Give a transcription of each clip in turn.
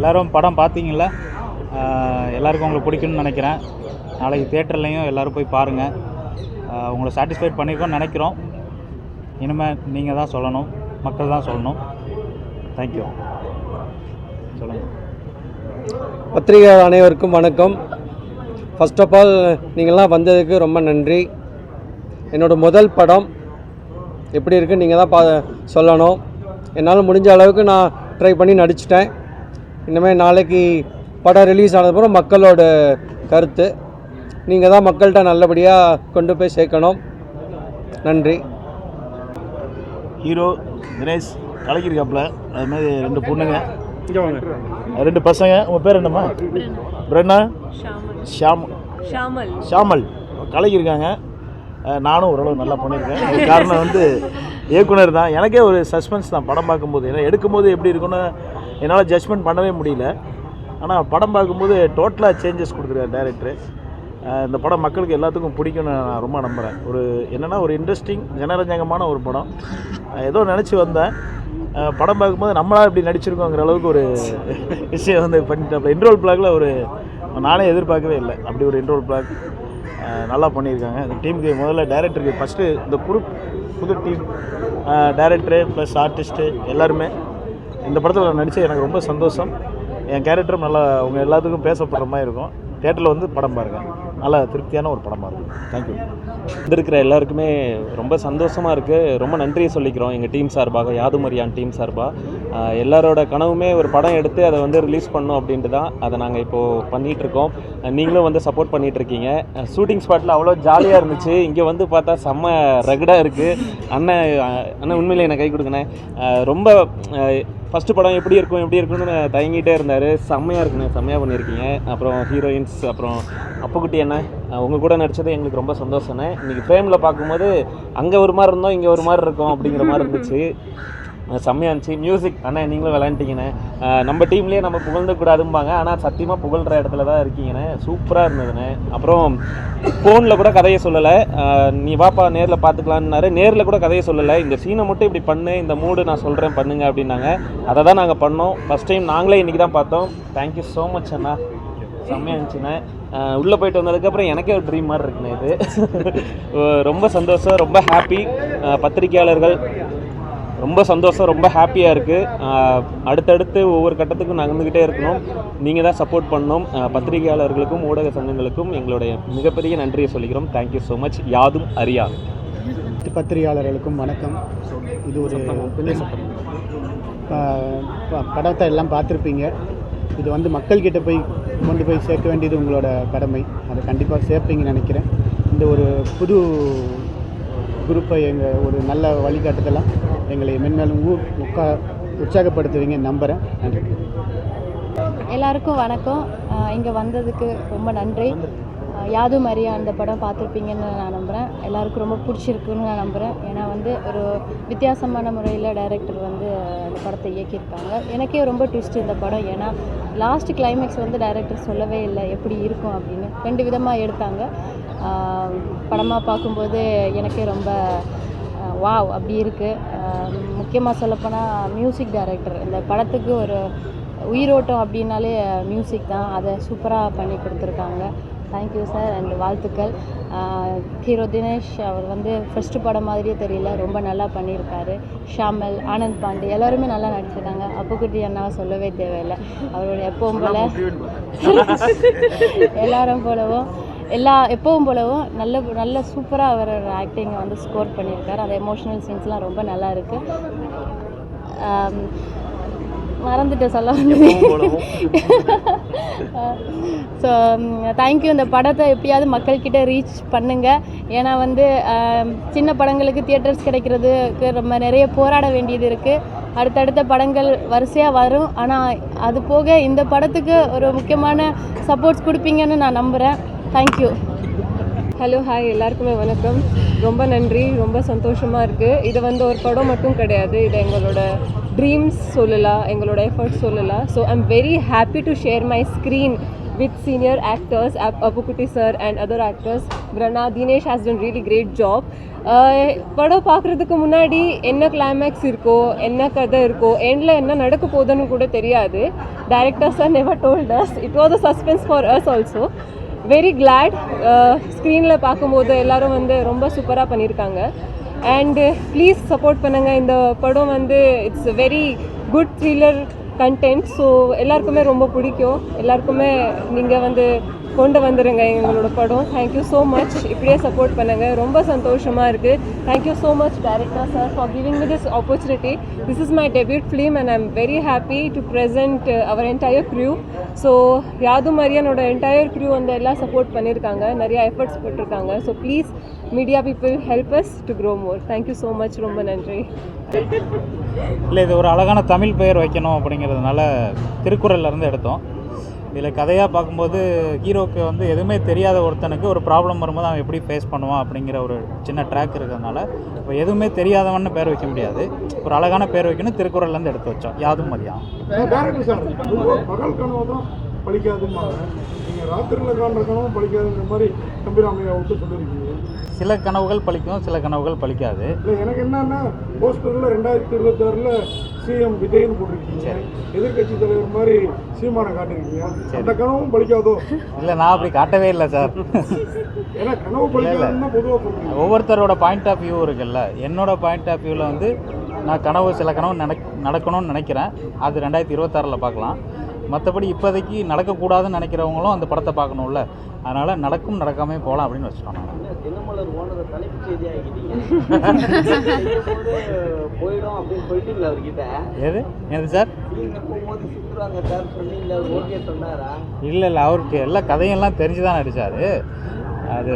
எல்லோரும் படம் பார்த்தீங்கள எல்லாருக்கும் உங்களுக்கு பிடிக்கும்னு நினைக்கிறேன். நாளைக்கு தேட்டர்லேயும் எல்லோரும் போய் பாருங்கள் உங்களை சாட்டிஸ்ஃபைட் பண்ணியிருக்கோம்னு நினைக்கிறோம். இனிமேல் நீங்கள் தான் சொல்லணும். மக்கள் தான் சொல்லணும். தேங்க்யூ சொல்லுங்கள் பத்திரிகை அனைவருக்கும் வணக்கம். ஃபஸ்ட் ஆஃப் ஆல் நீங்கள்லாம் வந்ததுக்கு ரொம்ப நன்றி. என்னோட முதல் படம் எப்படி இருக்குன்னு நீங்கள் தான் பா சொல்லணும். என்னால் முடிஞ்ச அளவுக்கு நான் ட்ரை பண்ணி நடிச்சிட்டேன். இனிமேல் நாளைக்கு படம் ரிலீஸ் ஆனதுக்கப்புறம் மக்களோட கருத்து. நீங்கள் தான் மக்கள்கிட்ட நல்லபடியாக கொண்டு போய் சேர்க்கணும். நன்றி. ஹீரோ தினேஷ் கலக்கிருக்காப்புல அது மாதிரி ரெண்டு பொண்ணுங்க. ரெண்டு பசங்க. உங்கள் பேர் என்னம்மா? பிரண்ணா ஷாம் ஷாமல். ஷாமல். கலக்கிருக்காங்க நானும் ஓரளவு நல்லா பண்ணியிருக்கேன். அதுக்கு காரணம் வந்து இயக்குனர் தான். எனக்கே ஒரு சஸ்பென்ஸ் தான். படம் பார்க்கும்போது. ஏன்னா எடுக்கும்போது எப்படி இருக்குன்னு என்னால் ஜட்ஜ்மெண்ட் பண்ணவே முடியல. ஆனால் படம் பார்க்கும்போது டோட்டலாக சேஞ்சஸ் கொடுத்துருக்காரு டேரக்டரு இந்த படம் மக்களுக்கு எல்லாத்துக்கும் பிடிக்கும்னு நான் ரொம்ப நம்புகிறேன் ஒரு என்னென்னா ஒரு இன்ட்ரெஸ்டிங் ஜனரஞ்சகமான ஒரு படம். ஏதோ நினச்சி வந்தேன். படம் பார்க்கும்போது நம்மளாக இப்படி நடிச்சிருக்கோங்கிற அளவுக்கு ஒரு விஷயம் வந்து பண்ணிட்டேன் இன்ட்ரோல் பிளாக்ல ஒரு நானே எதிர்பார்க்கவே இல்லை. அப்படி ஒரு இன்ட்ரோல் பிளாக் நல்லா பண்ணியிருக்காங்க. இந்த டீமுக்கு முதல்ல டைரக்டருக்கு ஃபஸ்ட்டு இந்த குரூப் புது டீம் டைரக்டரு ப்ளஸ் ஆர்டிஸ்ட்டு எல்லாருமே. இந்த படத்தில் நான் எனக்கு ரொம்ப சந்தோஷம். என் கேரக்டரும் நல்லா அவங்க எல்லாத்துக்கும் பேசப்படுற மாதிரி இருக்கும். தேட்டரில் வந்து படம் பாருங்கள் நல்லா திருப்தியான ஒரு படமாக இருக்கும். தேங்க்யூ வந்திருக்கிற எல்லாருக்குமே ரொம்ப சந்தோஷமாக இருக்குது ரொம்ப நன்றியை சொல்லிக்கிறோம் எங்கள் டீம் சார்பாக யாதுமரியான் டீம் சார்பாக எல்லாரோட கனவுமே ஒரு படம் எடுத்து அதை வந்து ரிலீஸ் பண்ணோம் அப்படின்ட்டு தான் அதை நாங்கள் இப்போது பண்ணிகிட்ருக்கோம் நீங்களும் வந்து சப்போர்ட் பண்ணிகிட்ருக்கீங்க ஷூட்டிங் ஸ்பாட்டில் அவ்வளோ ஜாலியாக இருந்துச்சு. இங்கே வந்து பார்த்தா செம்ம ரகடாக இருக்குது அண்ணன் அண்ணன் உண்மையிலே எனக்கு கை கொடுங்கண்ணே ரொம்ப ஃபஸ்ட்டு படம் எப்படி இருக்கும் எப்படி இருக்கும்னு தயங்கிட்டே இருந்தார். செம்மையாக இருக்குண்ணே செம்மையாக பண்ணியிருக்கீங்க. அப்புறம் ஹீரோயின்ஸ் அப்புறம் அப்புக்குட்டி அண்ணன் உங்கள் கூட நடித்தது எங்களுக்கு ரொம்ப சந்தோஷம்ண்ணே. இன்றைக்கி ஃப்ரேமில் பார்க்கும்போது அங்கே ஒரு மாதிரி இருந்தோம் இங்கே ஒரு மாதிரி இருக்கோம் அப்படிங்கிற மாதிரி இருந்துச்சு. செம்மையாக செம்மையா இருந்துச்சு. மியூசிக் அண்ணா நீங்களும் விளையாண்டுட்டீங்கண்ணே. நம்ம டீம்லேயே நம்ம புகழ்ந்துக்கூடாதும்பாங்க. ஆனால் சத்தியமாக புகழ்கிற இடத்துல தான் இருக்கீங்கண்ணே. சூப்பராக இருந்ததுண்ணே. அப்புறம் ஃபோனில் கூட கதையை சொல்லலை. நீ வாப்பா நேரில் பார்த்துக்கலான்னாரு. நேரில் கூட கதையை சொல்லலை. இந்த சீனை மட்டும் இப்படி பண்ணு இந்த மூடு நான் சொல்கிறேன் பண்ணுங்க அப்படின்னாங்க. அதை தான் நாங்கள் பண்ணோம். ஃபஸ்ட் டைம் நாங்களே இன்றைக்கி தான் பார்த்தோம். தேங்க்யூ ஸோ மச் அண்ணா. செம்மையாக இருந்துச்சுண்ணே. உள்ளே போயிட்டு வந்ததுக்கப்புறம் எனக்கே ஒரு ட்ரீம் மாதிரி இருக்குண்ணே இது. ரொம்ப சந்தோஷம் ரொம்ப ஹாப்பி பத்திரிக்கையாளர்கள் ரொம்ப சந்தோஷம் ரொம்ப ஹாப்பியாக இருக்குது அடுத்தடுத்து ஒவ்வொரு கட்டத்துக்கும் நகர்ந்துக்கிட்டே இருக்கணும். நீங்கள் தான் சப்போர்ட் பண்ணணும். அஹ் பத்திரிகையாளர்களுக்கும் ஊடக சங்கங்களுக்கும் எங்களுடைய மிகப்பெரிய நன்றியை சொல்லிக்கிறோம். தேங்க்யூ ஸோ மச் யாதும் அனைத்து பத்திரிகையாளர்களுக்கும் வணக்கம். இது ஒரு படத்தை எல்லாம் பார்த்துருப்பீங்க. இது வந்து மக்கள்கிட்ட போய் கொண்டு போய் சேர்க்க வேண்டியது உங்களோட கடமை. அதை கண்டிப்பாக சேர்ப்பீங்கன்னு நினைக்கிறேன். இந்த ஒரு புது குரூப்பை எங்கள் ஒரு நல்ல வழிகாட்டுதலாம் எங்களை மென்மேலும் ஊ உட்கா உற்சாகப்படுத்துவீங்க நம்புகிறேன் நன்றி. எல்லாருக்கும் வணக்கம். இங்கே வந்ததுக்கு ரொம்ப நன்றி. யாது யாதும் அறியா அந்த படம் பார்த்துருப்பீங்கன்னு நான் நம்புகிறேன் எல்லாருக்கும் ரொம்ப பிடிச்சிருக்குன்னு நான் நம்புகிறேன் ஏன்னா வந்து ஒரு வித்தியாசமான முறையில் டைரக்டர் வந்து அந்த படத்தை இயக்கியிருக்காங்க. எனக்கே ரொம்ப ட்விஸ்ட் இந்த படம். ஏன்னா லாஸ்ட் கிளைமேக்ஸ் வந்து டைரக்டர் சொல்லவே இல்லை எப்படி இருக்கும் அப்படின்னு. ரெண்டு விதமாக எடுத்தாங்க. படமாக பார்க்கும்போது எனக்கே ரொம்ப வாவ் அப்படி இருக்குது முக்கியமாக சொல்லப்போனால் மியூசிக் டைரக்டர் இந்த படத்துக்கு ஒரு உயிரோட்டம் அப்படின்னாலே மியூசிக் தான். அதை சூப்பராக பண்ணி கொடுத்துருக்காங்க. தேங்க்யூ சார் அண்ட் வாழ்த்துக்கள். ஹீரோ தினேஷ் அவர் வந்து ஃபஸ்ட்டு படம் மாதிரியே தெரியல. ரொம்ப நல்லா பண்ணியிருக்காரு. ஷாமல் ஆனந்த் பாண்டே எல்லாருமே நல்லா நடிச்சிருக்காங்க. அப்புக்குட்டி அண்ணாவை சொல்லவே தேவையில்லை. அவரோட எப்பவும் போல எல்லாரும் போலவும். எல்லா எப்பவும் போலவும் நல்ல நல்ல சூப்பராக அவரோட ஆக்டிங்கை வந்து ஸ்கோர் பண்ணியிருக்காரு. அந்த எமோஷனல் சீன்ஸ்லாம் ரொம்ப நல்லா இருக்குது மறந்துட்டேன் சொல்ல ஸோ தேங்க்யூ இந்த படத்தை எப்படியாவது மக்கள்கிட்ட ரீச் பண்ணுங்கள் ஏன்னா வந்து சின்ன படங்களுக்கு தியேட்டர்ஸ் கிடைக்கிறதுக்கு ரொம்ப நிறைய போராட வேண்டியது இருக்குது அடுத்தடுத்த படங்கள் வரிசையாக வரும். ஆனால் அது போக இந்த படத்துக்கு ஒரு முக்கியமான சப்போர்ட்ஸ் கொடுப்பீங்கன்னு நான் நம்புகிறேன் தேங்க்யூ ஹலோ ஹாய் எல்லாருக்குமே வணக்கம். ரொம்ப நன்றி ரொம்ப சந்தோஷமாக இருக்குது இது வந்து ஒரு படம் மட்டும் கிடையாது. இது எங்களோட ட்ரீம்ஸ் சொல்லலாம் எங்களோட எஃபர்ட்ஸ் சொல்லலாம். So I'm very happy to share my screen with senior actors, அப் Apukuti sir and other actors. Grana, Dinesh has done really great job. Uh, படம் பார்க்குறதுக்கு முன்னாடி என்ன கிளைமேக்ஸ் இருக்கோ என்ன கதை இருக்கோ எண்டில் என்ன நடக்க போகுதுன்னு கூட தெரியாது. Director are never told us it was a suspense for us also very glad ஸ்க்ரீனில் பார்க்கும்போது எல்லோரும் வந்து ரொம்ப சூப்பராக பண்ணியிருக்காங்க அண்டு ப்ளீஸ் uh, சப்போர்ட் பண்ணுங்கள் இந்த படம் வந்து it's very good thriller content so எல்லாருக்குமே ரொம்ப பிடிக்கும். எல்லாருக்குமே நீங்கள் வந்து கொண்டு வந்துடுங்க எங்களோட படம். தேங்க்யூ ஸோ மச் இப்படியே சப்போர்ட் பண்ணுங்கள் ரொம்ப சந்தோஷமாக இருக்குது thank you so much director sir for giving me this opportunity this is my debut film and I'm very happy to present our entire crew so யாது மரியனோட என்டையர் க்ரூ வந்து எல்லாம் support பண்ணியிருக்காங்க நிறைய எஃபர்ட்ஸ் போட்டிருக்காங்க. So please media people help us to grow more thank you so much ரொம்ப நன்றி. இல்லை இது ஒரு அழகான தமிழ் பெயர் வைக்கணும் அப்படிங்கிறதுனால திருக்குறள்லேருந்து எடுத்தோம். இதில் கதையாக பார்க்கும்போது ஹீரோக்கு வந்து எதுவுமே தெரியாத ஒருத்தனுக்கு ஒரு ப்ராப்ளம் வரும்போது அவன் எப்படி ஃபேஸ் பண்ணுவான் அப்படிங்கிற ஒரு சின்ன ட்ராக் இருக்கிறதுனால இப்போ எதுவுமே தெரியாதவன்னு பேர் வைக்க முடியாது. ஒரு அழகான பேர் வைக்கணும் திருக்குறள்லேருந்து எடுத்து வச்சோம். யாதும் மதியம் பழிக்காதுன்னு நீங்கள் ராத்திரியில் காண்ற கனவும் பழிக்காதுன்ற மாதிரி கம்பீராமையா விட்டு சொல்லியிருக்கீங்க சில கனவுகள் பலிக்கும் சில கனவுகள் பலிக்காது இல்லை எனக்கு என்னன்னா போஸ்டரில் ரெண்டாயிரத்தி இருபத்தாறில் சிஎம் விஜய்னு போட்டிருக்கீங்க. எதிர்க்கட்சி தலைவர் மாதிரி சீமானை காட்டிருக்கீங்க. அந்த கனவும் பழிக்காதோ? இல்லை நான் அப்படி காட்டவே இல்லை சார். ஏன்னா கனவு பழிக்காதுன்னு தான் பொதுவாக சொல்றீங்க. ஒவ்வொருத்தரோட பாயிண்ட் ஆஃப் வியூ இருக்குல்ல. என்னோட பாயிண்ட் ஆஃப் வியூவில் வந்து நான் கனவு சில கனவு நடக் நடக்கணும்னு நினைக்கிறேன். அது ரெண்டாயிரத்தி இருபத்தாறில் பார்க்கலாம். மற்றபடி இப்போதைக்கு நடக்கக்கூடாதுன்னு நினைக்கிறவங்களும் அந்த படத்தை பார்க்கணும்ல. அதனால் நடக்கும் நடக்காமே போகலாம் அப்படின்னு வச்சுட்டோம். தினமலர் ஓனரை தலைப்புச் செய்தி ஆகிட்டீங்க போயிடும் அப்படின்னு சொல்லிட்டீங்களா அவர்கிட்ட? எது? எது சார்? போகும்போது சுற்றுவாங்க சார் சொன்னீங்களா அவர் ஓகே சொன்னாரா? இல்லை இல்லை அவருக்கு எல்லா கதையெல்லாம் தெரிஞ்சு தான் நடித்தார் அது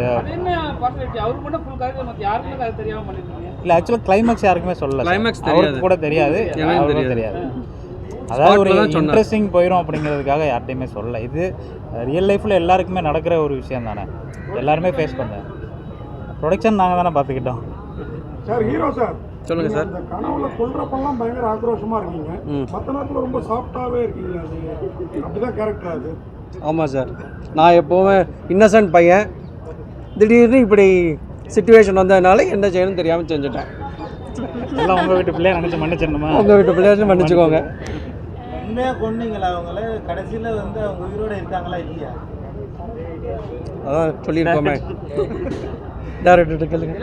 அவருக்கு மட்டும் ஃபுல் கதை மற்ற யாருக்குமே கதை தெரியாம பண்ணிருக்கீங்க? இல்லை ஆக்சுவலாக கிளைமேக்ஸ் யாருக்குமே சொல்லல சார். அவருக்கு கூட தெரியாது. எனக்கும் அவருக்கும் தெரியாது. அதாவது ஒரு. இன்ட்ரெஸ்டிங் போயிடும் அப்படிங்கிறதுக்காக யார்ட்டையுமே சொல்லல. இது ரியல் லைஃப்பில் எல்லாருக்குமே நடக்கிற ஒரு விஷயம் தானே எல்லாருமே ஃபேஸ் பண்ணேன் ப்ரொடக்ஷன் நாங்கள் தானே பார்த்துக்கிட்டோம் சார் ஹீரோ சார். சொல்லுங்க சார். அந்த கனவுல கொல்றப்பெல்லாம் பயங்கர ஆக்ரோஷமா இருக்கீங்க. மற்ற நேரத்தில் ரொம்ப சாஃப்டாகவே இருக்கீங்க அது. அப்படிதான் கேரக்டர் அது. ஆமாம் சார். நான் எப்போவுமே இன்னசென்ட் பையன். திடீர்னு இப்படி சுச்சுவேஷன் வந்ததுனால என்ன செய்யணும்னு தெரியாமல் செஞ்சுட்டேன். எல்லாம் உங்கள் வீட்டு பிள்ளைய நினச்சி மன்னிச்சிடணுமா? உங்கள் வீட்டு பிள்ளையாச்சும் மன்னிச்சுக்கோங்க. உண்மையாக கொண்டீங்களா அவங்கள? கடைசியில் வந்து அவங்க உயிரோட இருக்காங்களா இல்லையா? அதான் சொல்லியிருக்கோமே. டேரக்டர்கிட்ட கேளுங்க.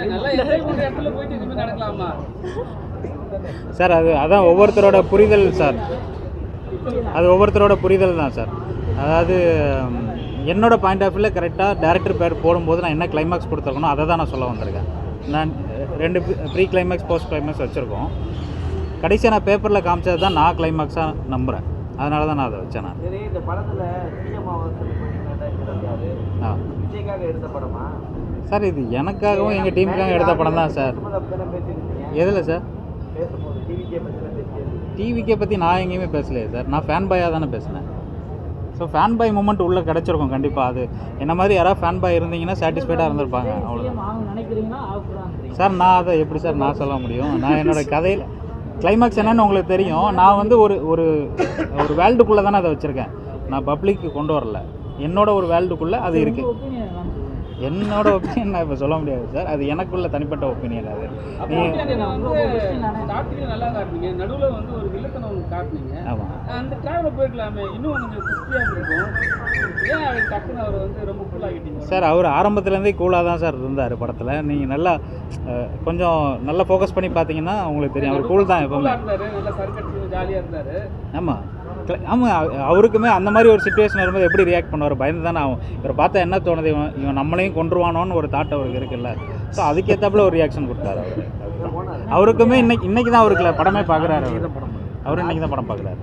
சார் அது அதான் ஒவ்வொருத்தரோட புரிதல் சார். அது ஒவ்வொருத்தரோட புரிதல் தான் சார். அதாவது என்னோட பாயிண்ட் ஆஃப் வியூவில் கரெக்டாக டேரக்டர் பேர் போடும்போது நான் என்ன கிளைமாக்ஸ் கொடுத்துருக்கணும் அதை தான் நான் சொல்ல வந்திருக்கேன். நான் ரெண்டு ப்ரீ கிளைமேக்ஸ் போஸ்ட் கிளைமேக்ஸ் வச்சுருக்கோம். கடைசியாக நான் பேப்பரில் காமிச்சது தான் நான் கிளைமாக்ஸாக நம்புகிறேன் அதனால தான் நான் அதை வச்சேன் நான். இந்த படத்துல ஆ. எடுத்த படமா? சார் இது எனக்காகவும் எங்கள் டீமுக்காக எடுத்த படம் தான் சார். எதில் சார்? டிவிக்கே பற்றி நான் எங்கேயுமே பேசலையே சார். நான் ஃபேன் பாயாக தானே பேசினேன். ஸோ ஃபேன் பாய் மூமெண்ட் உள்ளே கிடச்சிருக்கும் கண்டிப்பாக அது. என்ன மாதிரி யாராவது ஃபேன் பாய் இருந்தீங்கன்னா சாட்டிஸ்ஃபைடாக இருந்திருப்பாங்க அவ்வளோ நினைக்கிறீங்கன்னா ஆகுதான் சார் நான் அதை எப்படி சார் நான் சொல்ல முடியும்? நான் என்னோட கதையில் கிளைமாக்ஸ் என்னன்னு உங்களுக்கு தெரியும். நான் வந்து ஒரு ஒரு ஒரு வேர்ல்டுக்குள்ளே தானே அதை வச்சுருக்கேன். நான் பப்ளிக்கு கொண்டு வரல. என்னோட ஒரு வேர்ல்டுக்குள்ளே அது இருக்குது என்னோட ஒப்பீனியன் நான் இப்போ சொல்ல முடியாது சார் அது எனக்குள்ள தனிப்பட்ட ஒப்பீனியன் அது. நல்லா காட்டுனீங்க. நடுவுல வந்து ஒரு வில்லத்தனம் காட்டுனீங்க. ஆமாம் அந்த டிராவல போயிருக்கலாமே. இன்னும் கொஞ்சம் குஸ்தியா இருக்கும். ஏன் அவர் டக்குன்னு அவர் வந்து ரொம்ப ஃபுல் ஆகிட்டீங்க சார் அவர் ஆரம்பத்துலேருந்தே கூலாக தான் சார் இருந்தார் படத்தில். நீங்கள் நல்லா கொஞ்சம் நல்லா ஃபோக்கஸ் பண்ணி பார்த்தீங்கன்னா உங்களுக்கு தெரியும். அவர் கூல் தான் எப்பவுமே. இருந்தாரு நல்லா சர்க்கடிச்சு ஜாலியா இருந்தாரு. ஆமாம் ஆமாம் அவருக்குமே அந்த மாதிரி ஒரு சுச்சுவேஷன் வரும்போது எப்படி ரியாக்ட் பண்ணுவார்? பயந்து தானே ஆகும். இவரை பார்த்தா என்ன தோணுது? இவன் இவன் நம்மளையும் கொண்டுருவானோன்னு ஒரு தாட் அவருக்கு இருக்குல்ல. ஸோ அதுக்கேற்றாப்புல ஒரு ரியாக்ஷன் கொடுத்தாரு அவர். அவருக்குமே இன்னைக்கு இன்னைக்கு தான் அவருக்கு படமே பார்க்குறாரு அவர். அவரும் இன்னைக்கு தான் படம் பார்க்குறாரு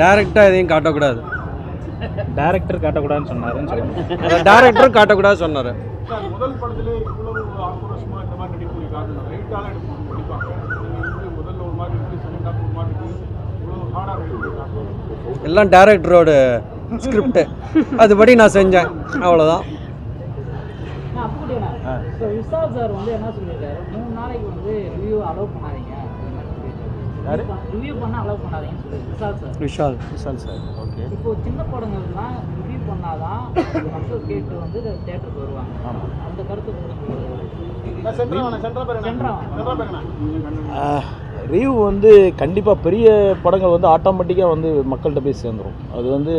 டேரெக்டாக எதையும் காட்டக்கூடாது. டேரக்டர் காட்டக்கூடாதுன்னு சொன்னாருன்னு சொல்லுங்கள் டேரக்டரும் காட்டக்கூடாது சொன்னார். சார் முதல் படத்திலே இவ்வளவு ஆக்ரோஷமா இந்த மாதிரி காரணம் ரைட்டால வந்து முதல்ல ஒரு மாதிரி இருக்கு செகண்ட் ஹாஃப் ஒரு மாதிரி இருக்கு. இவ்வளவு ஹார்டாக நடிக்கக்கூடிய காரணம் எல்லாம் டேரக்டரோட ஸ்கிரிப்டு அதுபடி நான் செஞ்சேன். அவ்வளோதான் சார் வந்து என்ன சொல்லியிருக்காரு? மூணு நாளைக்கு வந்து ரிவ்யூ அலோவ் பண்ணாதீங்க. யாரு? ரிவ்யூ பண்ண allow பண்ணாதீங்கன்னு Vishal sir Vishal Vishal sir okay இப்போ சின்ன படங்கள்லாம் ரிவ்யூ பண்ணாதான் மக்கள் கேட்டு வந்து தேட்டருக்கு வருவாங்க. ஆமாம் அந்த கருத்து ரிவ்யூ வந்து கண்டிப்பாக பெரிய படங்கள் வந்து ஆட்டோமேட்டிக்காக வந்து மக்கள்கிட்ட போய் சேர்ந்துரும். அது வந்து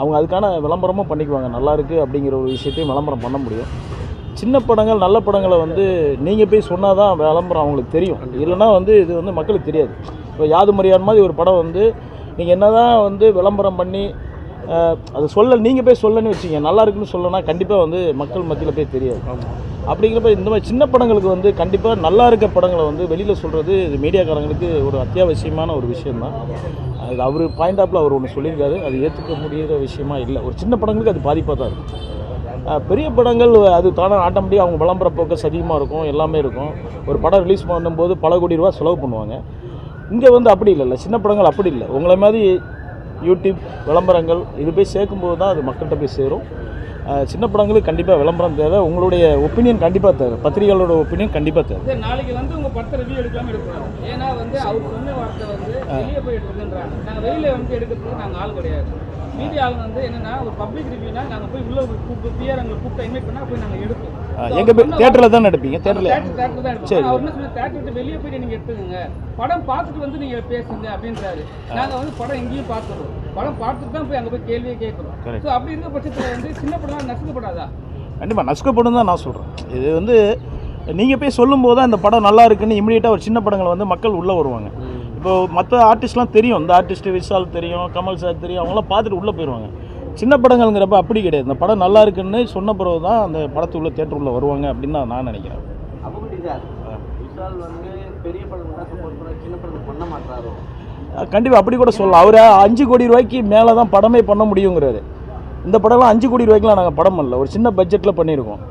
அவங்க அதுக்கான விளம்பரமும் பண்ணிக்குவாங்க. நல்லா இருக்குது அப்படிங்கிற ஒரு விஷயத்தையும் விளம்பரம் பண்ண முடியும். சின்ன படங்கள் நல்ல படங்களை வந்து நீங்கள் போய் சொன்னால் தான் விளம்பரம் அவங்களுக்கு தெரியும். இல்லைன்னா வந்து இது வந்து மக்களுக்கு தெரியாது. இப்போ யாது மரியாதை மாதிரி ஒரு படம் வந்து நீங்கள் என்ன தான் வந்து விளம்பரம் பண்ணி அது சொல்ல நீங்கள் போய் சொல்லணும்னு வச்சுங்க நல்லா இருக்குன்னு சொல்லனா கண்டிப்பாக வந்து மக்கள் மத்தியில் போய் தெரியாது. அப்படிங்கிறப்ப இந்த மாதிரி சின்ன படங்களுக்கு வந்து கண்டிப்பாக நல்லா இருக்க படங்களை வந்து வெளியில் சொல்கிறது இது மீடியாக்காரங்களுக்கு ஒரு அத்தியாவசியமான ஒரு விஷயம்தான். அது அவர் பாயிண்ட் ஆஃப்ல அவர் ஒன்று சொல்லியிருக்காரு. அது ஏற்றுக்க முடியிற விஷயமா இல்லை. ஒரு சின்ன படங்களுக்கு அது பாதிப்பாக தான் இருக்கும் பெரிய படங்கள் அது தானே ஆட்டோமேட்டிக்காக அவங்க விளம்பர போக்கஸ் அதிகமாக இருக்கும் எல்லாமே இருக்கும். ஒரு படம் ரிலீஸ் பண்ணும்போது பல கோடி ரூபா செலவு பண்ணுவாங்க. இங்கே வந்து அப்படி இல்லைல்ல சின்ன படங்கள் அப்படி இல்லை. உங்களை மாதிரி யூடியூப் விளம்பரங்கள் இது போய் சேர்க்கும்போது தான் அது மக்கள்கிட்ட போய் சேரும். சின்ன படங்களுக்கு கண்டிப்பாக விளம்பரம் தேவை. உங்களுடைய ஒப்பீனியன் கண்டிப்பாக தேவை. பத்திரிகைகளோட ஒப்பீனியன் கண்டிப்பாக தேவை. நாளைக்கு வந்து உங்க படத்தை ரிவ்யூ எடுக்காம எடுக்கிறாங்க ஏன்னா வந்து அவர் சொன்ன வார்த்தை வந்து வெளியே போய் எடுக்குதுன்றாங்க நாங்க வெளியில வந்து எடுக்கிறதுக்கு நாங்க ஆள் கிடையாது. மீடியா வந்து என்னன்னா ஒரு பப்ளிக் ரிவ்யூனா நாங்க போய் உள்ள கூப்பிட்டு பிஆர் எங்களை கூப்பிட்டு இன்வைட் பண்ணா போய் நாங்க எடுப்போம். எங்கே தேட்டரில் தான் எடுப்பீங்க? தேட்டரில் தேட்டர் தான் எடுப்போம். அவர் என்ன சொன்ன தேட்டர் விட்டு வெளியே போயிட்டு நீங்க எடுத்துக்கங்க. படம் பார்த்துட்டு வந்து நீங்க பேசுங்க அப்படின்றாரு. நாங்க வந்து படம் எங்கேயும் பார்த்துறோம். படம் பார்த்துட்டு தான் போய் அங்க போய் கேள்வியே கேட்கறோம். ஸோ அப்படி இருக்க பட்சத்துல வந்து சின்ன படம் நசுக்கப்படாதா? கண்டிப்பாக நசுக்கப்படும் தான் நான் சொல்கிறேன் இது வந்து நீங்கள் போய் சொல்லும்போது தான் இந்த படம் நல்லா இருக்குன்னு இமீடியட்டாக ஒரு சின்ன படங்கள் வந்து மக்கள் உள்ளே வருவாங்க. இப்போ மற்ற ஆர்டிஸ்ட்லாம் தெரியும். இந்த ஆர்டிஸ்ட் விஷால் தெரியும் கமல் சார் தெரியும் அவங்களாம் பார்த்துட்டு உள்ளே போயிடுவாங்க. சின்ன படங்கள்ங்கிறப்ப அப்படி கிடையாது. இந்த படம் நல்லா இருக்குன்னு சொன்ன பிறகு தான் அந்த படத்துக்குள்ளே தேட்டர் உள்ள வருவாங்க அப்படின்னு தான் நான் நினைக்கிறேன். பெரிய படம் கண்டிப்பாக அப்படி கூட சொல்லலாம். அவர் அஞ்சு கோடி ரூபாய்க்கு மேலே தான் படமே பண்ண முடியுங்கிறாரு. இந்த படம்லாம் அஞ்சு கோடி ரூபாய்க்குலாம் நாங்கள் படம் பண்ணல. ஒரு சின்ன பட்ஜெட்டில் பண்ணியிருக்கோம்.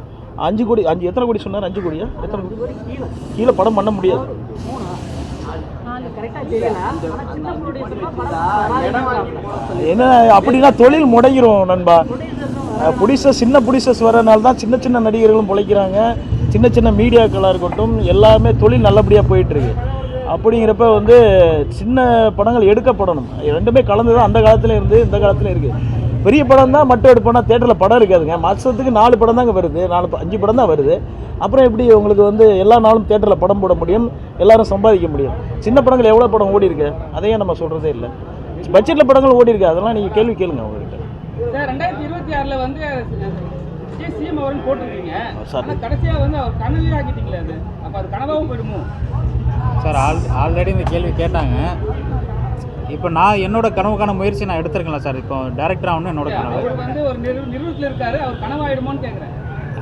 அஞ்சு கோடி அஞ்சு எத்தனை கோடி சொன்னார்? அஞ்சு கோடியா? எத்தனை கோடி? கீழே. படம் பண்ண முடியாது. என்ன அப்படின்னா தொழில் முடங்கிரும் நண்பா. புடிசஸ் சின்ன புடிசஸ் வரனால தான் சின்ன சின்ன நடிகர்களும் பிழைக்கிறாங்க. சின்ன சின்ன மீடியாக்களாக இருக்கட்டும் எல்லாமே தொழில் நல்லபடியாக போயிட்டுருக்கு. அப்படிங்கிறப்ப வந்து சின்ன படங்கள் எடுக்கப்படணும். ரெண்டுமே கலந்து தான் அந்த காலத்தில் இருந்து இந்த காலத்தில் இருக்குது பெரிய படம் தான் மட்டும் எடுப்போம்னா தேட்டரில் படம் இருக்காதுங்க. மாதத்துக்கு நாலு படம் தாங்க வருது. நாலு அஞ்சு படம் தான் வருது. அப்புறம் எப்படி உங்களுக்கு வந்து எல்லா நாளும் தேட்டரில் படம் போட முடியும்? எல்லாரும் சம்பாதிக்க முடியும். சின்ன படங்கள் எவ்வளோ படம் ஓடி இருக்கு? அதையே நம்ம சொல்கிறதே இல்லை. பட்ஜெட்டில் படங்கள் ஓடி இருக்கு. அதெல்லாம் நீங்கள் கேள்வி கேளுங்க அவங்ககிட்ட சார் ரெண்டாயிரத்தி இருபத்தி ஆறுல வந்து விஜய் சிஎம் அவர்னு போட்டிருக்கீங்க. சார். ஆனா கடைசியா வந்து அவர் கனவே ஆக்கிட்டீங்களே அது. அப்ப அது கனவாவும் போயிடுமோ? சார் ஆல் ஆல்ரெடி இந்த கேள்வி கேட்டாங்க. இப்போ நான் என்னோட கனவுக்கான முயற்சி நான் எடுத்திருக்கேன்ல சார். இப்போ டேரக்டர் ஆகணும் என்னோட கனவு. வந்து ஒரு நிறு நிறுவனத்தில் இருக்காரு. அவர் கனவாயிடுமோன்னு கேட்குறேன்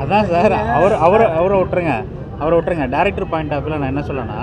அதான் சார் அவர் அவர் அவரை விட்டுருங்க. அவரை விட்டுருங்க. டேரக்டர் பாயிண்ட் ஆஃப் நான் என்ன சொல்லனா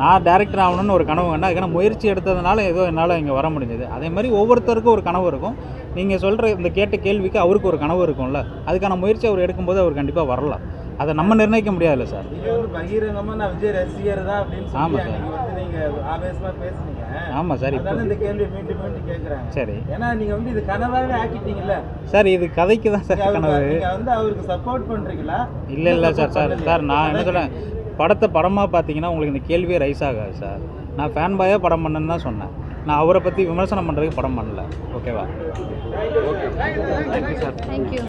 நான் டேரக்டர் ஆகணும்னு ஒரு கனவு வேண்டாம் அதுக்கான முயற்சி எடுத்ததுனால ஏதோ என்னால் இங்கே வர முடிஞ்சது. அதே மாதிரி ஒவ்வொருத்தருக்கும் ஒரு கனவு இருக்கும். நீங்கள் சொல்கிற இந்த கேட்ட கேள்விக்கு அவருக்கு ஒரு கனவு இருக்கும்ல. அதுக்கான முயற்சி அவர் எடுக்கும்போது அவர் கண்டிப்பாக வரலாம். அதை நம்ம நிர்ணயிக்க முடியாதுல்ல சார். நீங்க வந்து பகிரங்கமா நான் விஜய் ரசிகர் தான் அப்படின்னு சொல்லி ஆமா சார். அன்னைக்கு வந்து நீங்க ஆவேசமா பேசுனீங்க. ஆமாம் சார் இப்போ இந்த மீண்டும் மீண்டும் கேட்கறாங்க சரி. ஏன்னா நீங்க வந்து இது கனவாவே ஆக்கிட்டீங்கல்ல. சார் இது கதைக்கு தான் சார் கனவு. வந்து அவருக்கு சப்போர்ட் பண்றீங்களா? இல்லை இல்லை சார் சார்? சார் நான் என்ன சொல்கிறேன் படத்தை படமாக பார்த்தீங்கன்னா உங்களுக்கு இந்த கேள்வியே ரைஸ் ஆகாது சார். நான் ஃபேன் பாயாக படம் பண்ணேன்னு தான் சொன்னேன். நான் அவரை பற்றி விமர்சனம் பண்ணுறதுக்கு படம் பண்ணல. ஓகேவா? Thank you sir thank you